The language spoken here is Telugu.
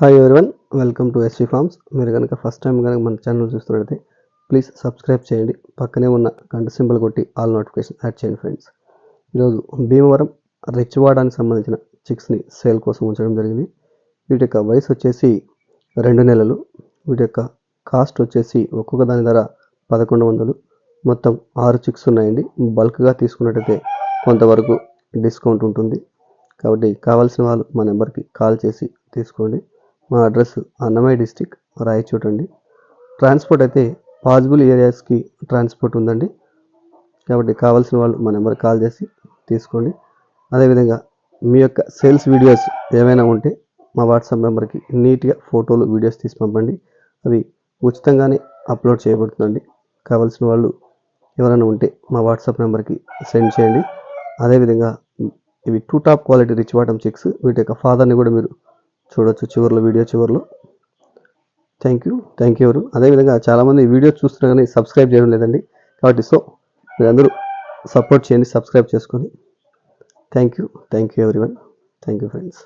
Hi everyone welcome to SV farms మీరు కనుక ఫస్ట్ టైం కనుక మన ఛానల్ చూస్తున్నట్లయితే ప్లీజ్ సబ్స్క్రైబ్ చేయండి. పక్కనే ఉన్న గంట సింబల్ కొట్టి ఆల్ నోటిఫికేషన్ యాడ్ చేయండి ఫ్రెండ్స్ ఈరోజు భీమవరం రిచ్వాడానికి సంబంధించిన చిక్స్ని సేల్ కోసం ఉంచడం జరిగింది. వీటి యొక్క వయసు వచ్చేసి రెండు నెలలు. వీటి యొక్క కాస్ట్ వచ్చేసి ఒక్కొక్క దాని ధర పదకొండు వందలు. మొత్తం ఆరు చిక్స్ ఉన్నాయండి. బల్క్గా తీసుకున్నట్టయితే కొంతవరకు డిస్కౌంట్ ఉంటుంది. కాబట్టి కావాల్సిన వాళ్ళు మా నెంబర్కి కాల్ చేసి తీసుకోండి. మా అడ్రస్ అన్నమయ్య డిస్టిక్ రాయచోట్ అండి. ట్రాన్స్పోర్ట్ అయితే పాజిబుల్ ఏరియాస్కి ట్రాన్స్పోర్ట్ ఉందండి. కాబట్టి కావాల్సిన వాళ్ళు మా నెంబర్కి కాల్ చేసి తీసుకోండి. అదేవిధంగా మీ యొక్క సేల్స్ వీడియోస్ ఏమైనా ఉంటే మా వాట్సాప్ నెంబర్కి నీట్గా ఫోటోలు వీడియోస్ తీసి పంపండి. అవి ఉచితంగానే అప్లోడ్ చేయబడుతుందండి. కావాల్సిన వాళ్ళు ఎవరైనా ఉంటే మా వాట్సాప్ నెంబర్కి సెండ్ చేయండి. అదేవిధంగా ఇవి two top quality rich bottom chicks వీటి యొక్క ఫాదర్ని కూడా మీరు చూడొచ్చు చివరిలో వీడియో చివరిలో. థ్యాంక్ యూ థ్యాంక్ యూ ఎవరు? అదేవిధంగా చాలామంది వీడియో చూస్తున్నా కానీ సబ్స్క్రైబ్ చేయడం లేదండి. కాబట్టి సో మీరందరూ సపోర్ట్ చేయండి సబ్స్క్రైబ్ చేసుకొని. Thank you thank you everyone thank you friends